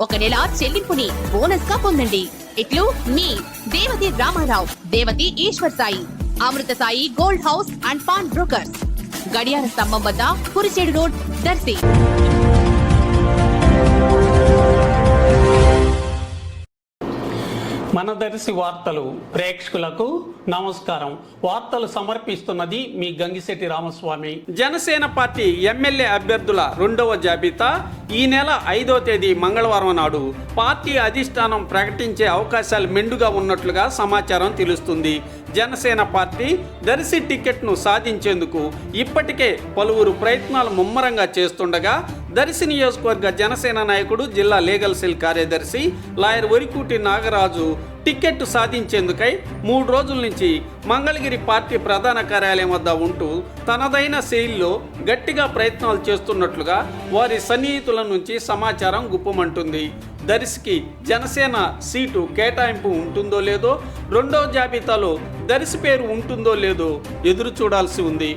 ఒక నెల చెల్లింపుని బోనస్గా పొందండి. ఇట్లు మీ Devathi Ramarao Devathi Eshwar Sai Amrutha Sai gold house and pawn brokers. గడియార స్తంభం వద్ద కురిచేడు రోడ్ దర్శి. మన దర్శి వార్తలు ప్రేక్షకులకు నమస్కారం. వార్తలు సమర్పిస్తున్నది మీ గంగిశెట్టి రామస్వామి. జనసేన పార్టీ ఎమ్మెల్యే అభ్యర్థుల రెండవ జాబితా. ఈ నెల ఐదో తేదీ మంగళవారం నాడు పార్టీ అధిష్టానం ప్రకటించే అవకాశాలు మెండుగా ఉన్నట్లుగా సమాచారం తెలుస్తుంది. జనసేన పార్టీ దర్శి టికెట్ను సాధించేందుకు ఇప్పటికే పలువురు ప్రయత్నాలు ముమ్మరంగా చేస్తుండగా దర్శి నియోజకవర్గ జనసేన నాయకుడు జిల్లా లీగల్ సెల్ కార్యదర్శి లాయర్ వరికూటి నాగరాజు టికెట్ సాధించేందుకై మూడు రోజుల నుంచి మంగళగిరి పార్టీ ప్రధాన కార్యాలయం వద్ద ఉంటూ తనదైన శైలిలో గట్టిగా ప్రయత్నాలు చేస్తున్నట్లుగా వారి సన్నిహితుల నుంచి సమాచారం గుప్పమంటుంది. దర్శికి జనసేన సీటు కేటాయింపు ఉంటుందో లేదో రెండవ జాబితాలో దరిశి పేరు ఉంటుందో లేదో ఎదురు చూడాల్సి ఉంది.